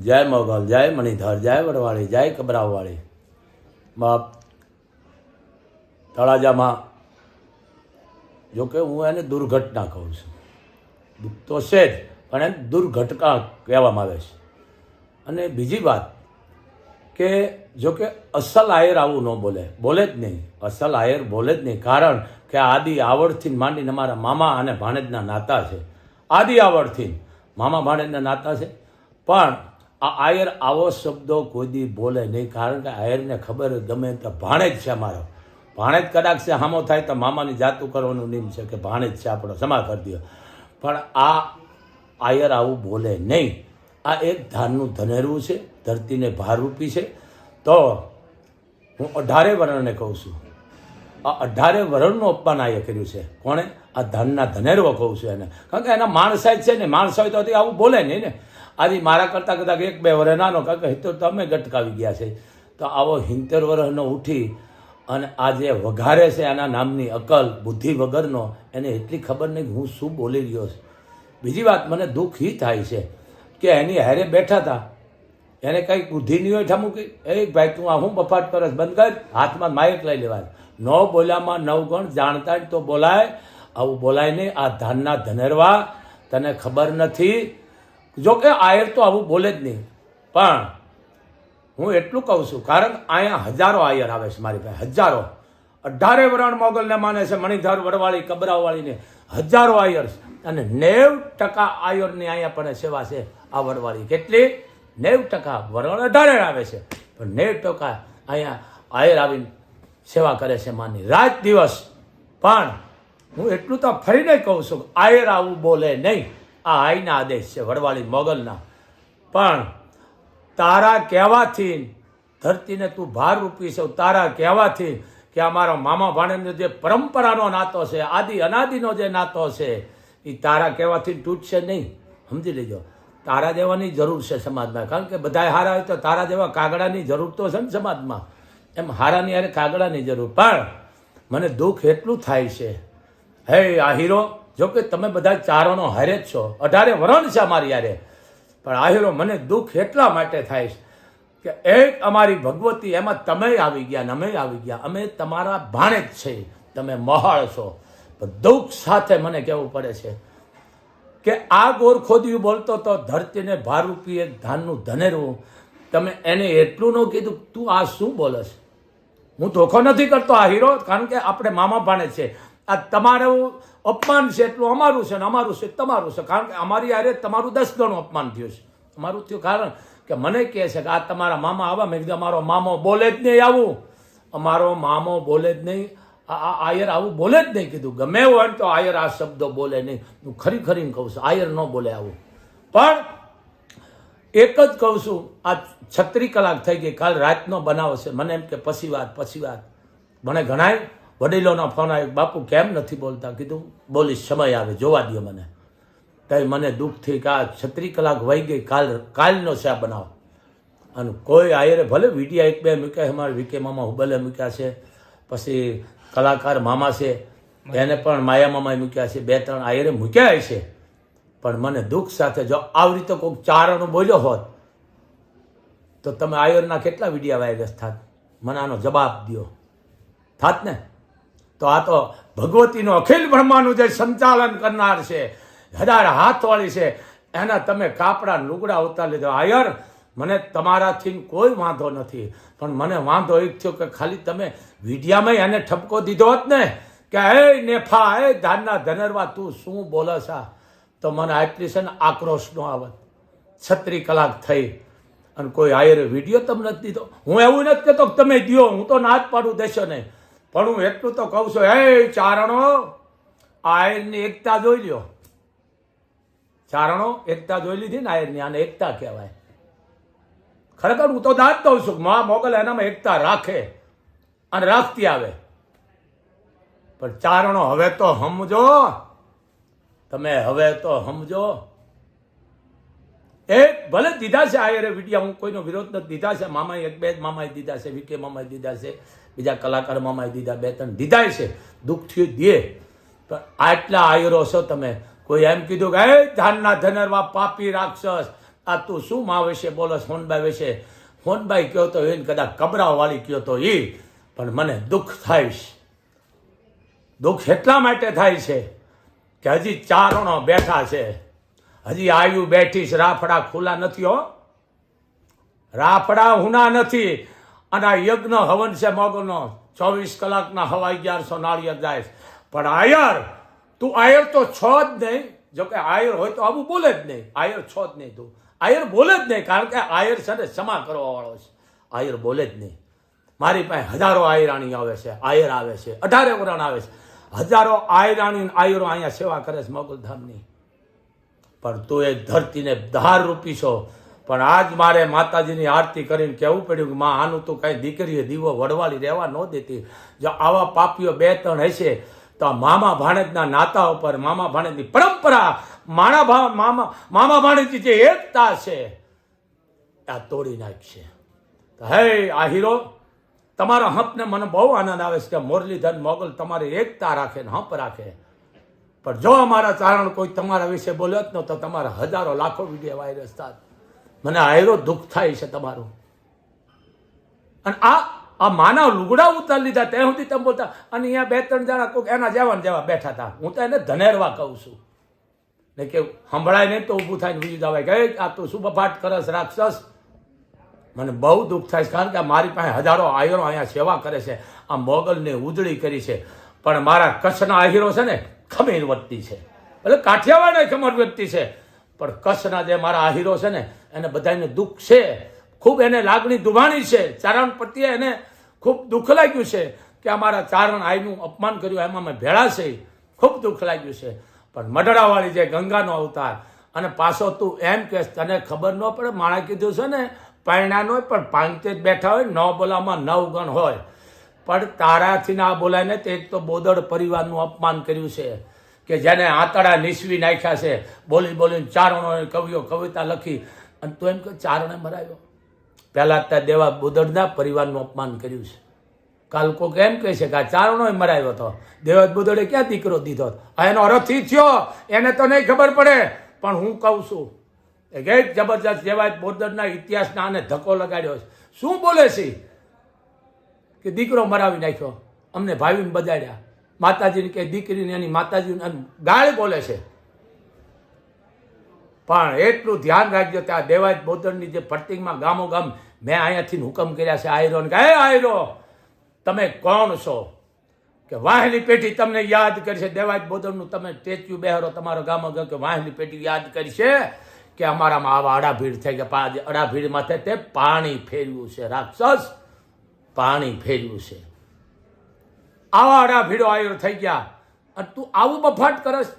જય મોગલ, જય મણિધર, જય વડવાળી, જય કબરાવવાળી. બાપ, તળાજામાં જોકે હું એને દુર્ઘટના કહું છું. દુઃખ તો છે જ, પણ એને દુર્ઘટના કહેવામાં આવે છે. અને બીજી વાત કે જો કે અસલ આયર આવું ન બોલે બોલે જ નહીં. અસલ આયર બોલે જ નહીં, કારણ કે આદિ આવડથી માંડીને મારા મામા અને ભાણેજના નાતા છે. આદિ આવડથી મામા ભાણેજના નાતા છે. પણ આ આયર આવો શબ્દો કોઈ બોલે નહીં, કારણ કે આયરને ખબર ગમે તો ભાણેજ છે અમારો. ભાણેજ કદાચ છે, હામો થાય તો મામાની જાતું કરવાનું નિયમ છે કે ભાણેજ છે આપણો સમા કરી દો પણ આ આયર આવું બોલે નહીં. આ એક ધાનનું ધનેરવું છે, ધરતીને ભારરૂપી છે. તો હું અઢારે વર્ણને કહું છું. આ અઢારે વર્ણનું અપમાન આયે કર્યું છે. કોણે? આ ધાનના ધનેરવો કહું છું એને. કારણ કે એના માણસાઈ જ છે ને, માણસ હોય તો આવું બોલે નહીં ને. આજે મારા કરતાં કદાચ એક બે વર્ષ નાનો કારણ કે તો તમે ગટકાવી ગયા છે. તો આવો હિંતેર વર્ષનો ઉઠી અને આ જે વઘારે છે આના નામની અકલ, બુદ્ધિ વગરનો, એને એટલી ખબર નહીં કે હું શું બોલી રહ્યો છું. બીજી વાત, મને દુઃખ એ થાય છે કે એની હારે બેઠા હતા એને કંઈક બુદ્ધિ નહીં હોય મૂકી એ ભાઈ, તું આ હું બફાટ કરસ બંધ કર. હાથમાં માયક લઈ લેવાય. ન બોલ્યામાં નવ ગણ જાણતા જ તો બોલાય. આવું બોલાય નહીં. આ ધાનના ધનેરવા. તને ખબર નથી જો કે આયર તો આવું બોલે જ નહીં. પણ હું એટલું કહું છું, કારણ અહીંયા હજારો આયર આવે છે મારી પાસે, હજારો. અઢારે વરણ મોગલને માને છે, મણિધાર, વડવાળી, કબરાવાળીને હજારો આયર અને નેવ ટકા આયરની અહીંયા પણ સેવા છે આ વડવાળી. કેટલી? નેવ ટકા વરણ અઢારે આવે છે. પણ નેવ ટકા અહીંયા આયર આવીને સેવા કરે છે માની. રાત દિવસ. પણ હું એટલું તો ફરીને કહું છું આયર આવું બોલે નહીં. આ આઈના આદેશ છે, વડવાળી મોગલના. પણ તારા કહેવાથી ધરતીને તું ભાર રૂપી છે તારા કહેવાથી કે અમારો મામા ભાણેનો જે પરંપરાનો નાતો છે, આદિ અનાદિનો જે નાતો છે, એ તારા કહેવાથી તૂટશે નહીં. સમજી લેજો. તારા જેવાની જરૂર છે સમાજમાં. કારણ કે બધા હારા હોય તો તારા જેવા કાગડાની જરૂર તો છે ને સમાજમાં. એમ હારાની હારે કાગડાની જરૂર. પણ મને દુઃખ એટલું થાય છે. હે આ હીરો જો કે તમે બધા ચારણો હારે જ છો. અઢારે વરણ છે અમારી યારે પણ આહેરો મને દુઃખ એટલા માટે થાય છે કે એક અમારી ભગવતી, એમાં તમે આવી ગયા અમે આવી ગયા. અમે તમારા ભાણે જ છે. તમે મહાળ છો. દુઃખ સાથે મને કહેવું પડે છે કે આ ગોર ખોદ્યું બોલતો તો ધરતીને ભારૂપી એક ધાનનું ધનેરવું તમે એને એટલું ન કીધું, તું આ શું બોલે છે હું ધોખો નથી કરતો આ હીરો, કારણ કે આપણે મામા ભાણે છે. આ તમારું અપમાન છે એટલું અમારું છે ને અમારું છે, તમારું છે. કારણ કે અમારી આરે તમારું દસ ગણું અપમાન થયું છે. અમારું થયું કારણ કે મને કહે છે કે આ તમારા મામા આવા. મેં કીધું, અમારો મામો બોલે જ નહીં આવું. અમારો મામો બોલે જ નહીં. આ આયર આવું બોલે જ નહીં. કીધું, ગમે હોય ને તો આયર આ શબ્દો બોલે નહીં. હું ખરી ખરીને કહું છું, આયર ન બોલે આવું. પણ એક જ કહું છું, આ છત્રી કલાક થઈ ગઈ, કાલ રાતનો બનાવ છે મને એમ કે, પછી વાત પછી વાત. મને ઘણાય વડીલોનો ફોન આવ્યો બાપુ કેમ નથી બોલતા? કીધું, બોલીશ, સમય આવે, જોવા દો મને. તઈ મને દુઃખ થઈ કે આ છત્રી કલાક વહી ગઈ, કાલ, કાલનો છે આ બનાવ? અને કોઈ આયરે, ભલે વિડીયા એક બે મૂક્યા છે, અમારા વિકે મામા હુબલે મૂક્યા છે, પછી કલાકાર મામા છે, એને પણ માયા મામાએ મૂક્યા છે, બે ત્રણ આયરે મૂક્યા છે. પણ મને દુઃખ સાથે, જો આવી રીતે કોઈક ચારણો બોલ્યો હોત, તો તમે આયરના કેટલા વિડીયા વાયરસ થાત? મને આનો જવાબ દો થાત ને? તો આ તો ભગવતીનો અખિલ બ્રહ્માંડનું જે સંચાલન કરનાર છે, હજાર હાથવાળી છે, એના તમે કાપડા લુગડા ઉતાર લીધો. આયર, મને તમારાથી કોઈ વાંધો નથી, પણ મને વાંધો એક થયો કે ખાલી તમે વિડીયામાં એને ઠપકો દીધો હોત ને, કે હે નેફા, હે ધાનના ધનરવા, તું શું બોલસ આ? તો મને આટલી છે ને આક્રોશનો આવત. છત્રી કલાક થઈ અને કોઈ આયરે વીડિયો તમને નથી દીધો. હું એવું નથી કહેતો તમે દો હું તો ના જ પાડું દેશો નહીં. પણ હું એટલું તો કહું છું, હે ચારણો આયરની એકતા જોઈ લ્યો. ચારણો એકતા જોઈ લીધી ને આયરની, આને એકતા કહેવાય. ખરેખર હું તો દાંત કહું છું મા મોગલ એનામાં એકતા રાખે અને રાખતી આવે. પણ ચારણો હવે તો સમજો, તમે હવે તો સમજો. એ ભલે દીધા છે આયરે વિડીયા, હું કોઈનો વિરોધ નથી, દીધા છે, મામાએ એક બે જ મામાએ દીધા છે, વિકે મામાએ દીધા છે. બીજા કલાકારમાં મામાએ દીધા, બે ત્રણ દીધા છે, દુઃખ થયું દે પણ આટલા આયરો છો તમે, કોઈ એમ કીધું કે, એ ધાનના ધનરવા પાપી રાક્ષસ, આ તું શું માં વિશે બોલો હોનભાઈ વિશે. હોનભાઈ કયો તો એને કદાચ કબરાવાળી કયો તો એ પણ મને દુઃખ થાય છે. દુઃખ એટલા માટે થાય છે કે હજી ચારણો બેઠા છે. હજી આયુ બેઠી છે. રાફડા ખુલ્લા નથી હો. રાફડા હુના નથી. અને આ યજ્ઞ હવન છે મગનો, ચોવીસ કલાકના હવા અગિયારસો નાળિયેર જાય. પણ આયર, તું આયર તો છો જ નહીં. જોકે આયર હોય તો આવું બોલે જ નહીં. આયર છો જ નહીં તું. આયર બોલે જ નહીં, કારણ કે આયર છે ને ક્ષમા કરવાવાળો છે. આયર બોલે જ નહીં. મારી પાસે હજારો આયરાણી આવે છે, આયર આવે છે, અઢારે વરણ આવે છે. હજારો આયરાણી આયરો અહીંયા સેવા કરે છે મગલધામની. પણ તું એ ધરતીને ધાર રૂપી છો. પણ આજ મારે માતાજીની આરતી કરીને કહેવું પડ્યું કે માં, આનું તું કાંઈ દીકરીએ દીવો વડવાળી રહેવા ન દેતી. જો આવા પાપીઓ બે ત્રણ હશે, તો મામા ભાણેજના નાતા ઉપર, મામા ભાણેજની પરંપરા, માણા ભા, મામા મામા ભાણેજની જે એકતા છે, આ તોડી નાખશે. હે, આ હીરો, તમારા હંપને મને બહુ આનંદ આવે છે કે મુરલીધન મોગલ તમારી એકતા રાખે ને હંપ રાખે. પણ જો અમારા ચારણ કોઈ તમારા વિશે બોલ્યો જ ન તો તમારા હજારો લાખો વીડિયો વાયરસ થાત. મને આયરો દુઃખ થાય છે તમારું. અને આ આ માનવ લુગડા ઉતાર લીધા ત્યાં સુધી તમે બોલતા, અને અહીંયા બે ત્રણ જણા કોઈક એના જેવા જેવા બેઠા હતા. હું તો એને ધનેરવા કહું છું. ને કે સંભળાય નહીં તો ઊભું થાય બીજું જવાય. કે આ તું શું બફાટ કરસ રાક્ષસ. મને બહુ દુઃખ થાય છે, કારણ કે મારી પાસે હજારો આયરો અહીંયા સેવા કરે છે. આ મોગલને ઉજળી કરી છે. પણ મારા કચ્છના આહીરો છે ને ખમીર વ્યક્તિ છે. એટલે કાઠિયાવાડ ખમર વ્યક્તિ છે. પણ કચ્છના જે મારા આહીરો છે ને, એને બધાને દુઃખ છે. ખૂબ એને લાગણી દુભાણી છે. ચારણ પ્રત્યે એને ખૂબ દુઃખ લાગ્યું છે કે અમારા ચારણ આઈનું અપમાન કર્યું એમાં મેં ભેળા છે. ખૂબ દુઃખ લાગ્યું છે. પણ મઢડાવાળી જે ગંગાનો અવતાર, અને પાછો તું એમ કે તને ખબર ન પડે, માણા કીધું છે ને પાયણાનો હોય પણ પાંચે જ બેઠા હોય, ન બોલામાં નવ ગણ હોય. પણ તારાથી ના બોલાય ને, તે એક તો બોદડ પરિવારનું અપમાન કર્યું છે. કે જેને આંતળા નીસવી નાખ્યા છે, બોલી બોલીને ચારણોએ કવિઓ કવિતા લખી અને તો એમ કે ચારણે મરાયો. પહેલાં ત્યાં દેવા બોદડના પરિવારનું અપમાન કર્યું છે. કાલ કોક એમ કહે છે કે આ ચારણો મરાયો હતો. દેવત બોદડે ક્યાં દીકરો દીધો આ એનો રથી થયો, એને તો નહીં ખબર પડે. પણ હું કહું છું એ ગેટ જબરજસ્ત જેવા બોદરના ઇતિહાસના આને ધક્કો લગાડ્યો છે. શું બોલે છે? કે દીકરો મરાવી નાખ્યો. અમને ભાવીને બજાડ્યા માતાજીને કે દીકરીને એની માતાજીને ગાળ બોલે છે. પણ એટલું ધ્યાન રાખજો કે આ દેવાજ બોદરની જે ફર્ટિંગમાં ગામો ગામ મેં અહીંયાથી હુકમ કર્યા છે, આયરો કે હે આયરો, તમે કોણ છો? કે વાહની પેઢી તમને યાદ કરશે, દેવાજ બોદરનું તમે સ્ટેચ્યુ બેહરો, તમારો ગામો ગામ કે વાહની પેઢી યાદ કરશે કે અમારામાં આવા અડાભીડ થઈ ગયા. પા- અડાભીડ માથે તે પાણી ફેરવ્યું છે, રાક્ષસ પાણી ફેરવ્યું છે. આવા અડાભીડો આયરો થઈ ગયા. અને તું આવું બફાટ કરસ,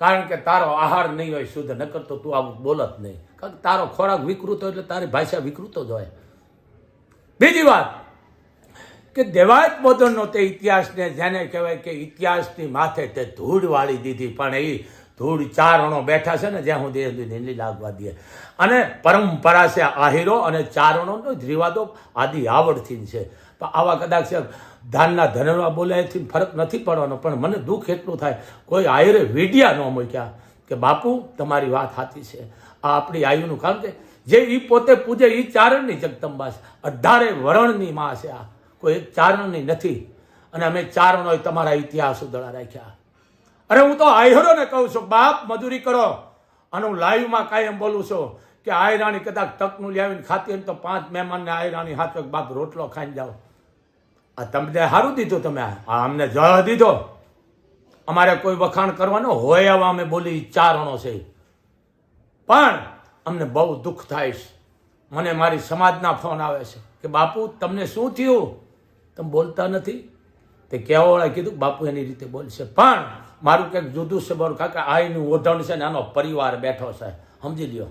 કારણ કે તારો આહાર નહીં હોય, શુદ્ધ નકર તો તું આવું બોલત નહીં. કારણ કે તારો ખોરાક વિકૃત હોય એટલે તારી ભાષા વિકૃત જ હોય. બીજી વાત, કે દેવાયત બોધનનો તે ઇતિહાસને જેને કહેવાય કે ઇતિહાસની માથે તે ધૂળ વાળી દીધી, પણ એ ધૂળ ચારણો બેઠા છે ને, જ્યાં હું સુધી નીલી લાગવા દે. અને પરંપરા છે આહીરો અને ચારણોનો જ રિવાદો આદિ આવડથી છે. પણ આવા કદાચ છે, ધાનના ધનવા બોલાયથી ફરક નથી પડવાનો, પણ મને દુઃખ એટલું થાય, કોઈ આહીરે વીડિયા ન મૂક્યા કે, બાપુ, તમારી વાત સાચી છે. આ આપણી આયુનું કારણ કે જે એ પોતે પૂજે એ ચારણની જગદંબા છે. અઢારે વરણની માં છે આ. કોઈ એક ચારણની નથી. અને અમે ચારણો તમારા ઇતિહાસ ઉદળા રાખ્યા. અરે હું તો આયરોને કહું છું, બાપ, મજૂરી કરો. અને હું લાઈવમાં કાયમ બોલું છું કે આયરાણી કદાચ તકનું લાવીને ખાતી હોય તો પાંચ મહેમાનને આયરાણી હાથો બાપ રોટલો ખાઈને જાઓ. આ તમને સારું દીધું તમે અમને જ દીધો. અમારે કોઈ વખાણ કરવાનો હોય આવા અમે બોલી ચારણો છે. પણ અમને બહુ દુઃખ થાય છે. મને મારી સમાજના ફોન આવે છે કે બાપુ, તમને શું થયું? તમે બોલતા નથી? તે કહેવાવાળા કીધું, બાપુ એની રીતે બોલશે. પણ મારું કંઈક જુદું છે બરું કાકા, આઈનું ઓઢણ છે ને આનો પરિવાર બેઠો છે. સમજી લ્યો.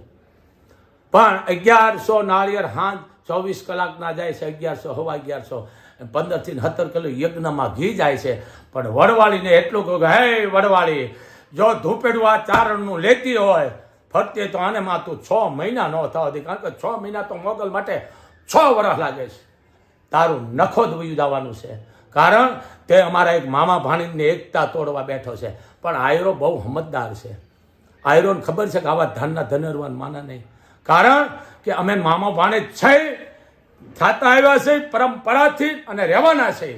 પણ અગિયારસો નાળિયેર હાથ ચોવીસ કલાકના જાય છે, અગિયારસો, હવા અગિયારસો. પંદરથી સત્તર કિલો યજ્ઞમાં ઘી જાય છે. પણ વડવાળીને એટલું કહું કે, હે વડવાળી, જો ધૂપેડું આ ચારણનું લેતી હોય, ફરતી તો આને માં તું છ મહિના ન થવા દે. કારણ કે છ મહિના તો મોગલ માટે છ વર્ષ લાગે છે. તારું નખો જ વયું છે. કારણ તે અમારા એક મામા ભાણીની એકતા તોડવા બેઠો છે. પણ આયરો બહુ સમજદાર છે. આયરોને ખબર છે કે આવા ધનના ધનરવાન માના નહીં. કારણ કે અમે મામા ભાણે છે, થતા આવ્યા છે, પરંપરાથી અને રહેવાના છે.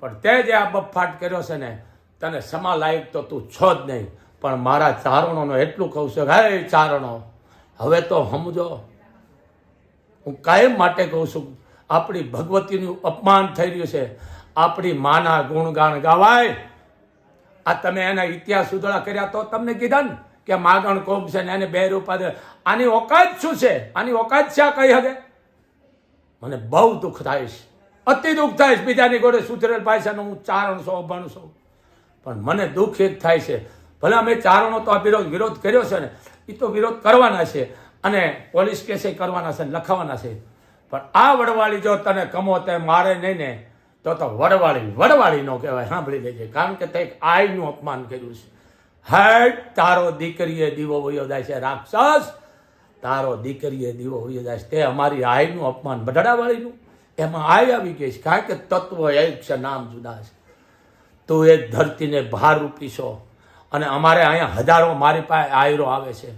પણ તે જે આ બફાટ કર્યો છે ને, તને સમા લાયક તો તું છો જ નહીં. પણ મારા ચારણોનો એટલું કહું છું હે ચારણો, હવે તો સમજો. હું કાયમ માટે કહું છું, આપણી ભગવતીનું અપમાન થઈ રહ્યું છે. આપણી માના ગુણગાન ગાવાય. આ તમે એના ઇતિહાસ સુધળા કર્યા તો તમને કીધા ને કે માગણ કોમ છે ને એને બે રૂપા દે આની ઓકાત શું છે? આની ઓકાત છે આ કઈ હગે? મને બહુ દુઃખ થાય છે. અતિ દુઃખ થાય છે બીજાની ગોળે સુધરેલ ભાષાનો હું ચારણ સૌ, અભણ પણ મને દુઃખ એક થાય છે. ભલે અમે ચારણો તો આ વિરોધ વિરોધ કર્યો છે ને એ તો વિરોધ કરવાના છે અને પોલીસ કેસે કરવાના છે લખાવાના છે. પણ આ વડવાળી જો તને કમો તે મારે નહીં ને તો તો વડવાળી વડવાળી નો કહેવાય. સાંભળી લેજે, કારણ કે તે આયનું અપમાન કર્યું છે. હેડ, તારો દીકરીએ દીવો વયો જાય છે, રાક્ષસ. તારો દીકરીએ દીવો વયો જાય છે. તે અમારી આયનું અપમાન, બઢડાવાળીનું. એમાં આય આવી ગઈ છે. કારણ કે તત્વ એક છે, નામ જુદા છે. તું એ ધરતીને ભાર રૂપી છો. અને અમારે અહીંયા હજારો મારી પાસે આયરો આવે છે.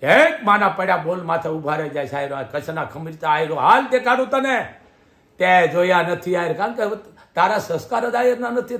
કે એક માના પડ્યા બોલ માથે ઊભા રહી જાય છે આયરો. કચ્છના ખમીરતા આયરો. હાલ દેખાડું તને. તે જોયા નથી આયર. કારણ કે તારા સંસ્કાર જ આયરના નથી.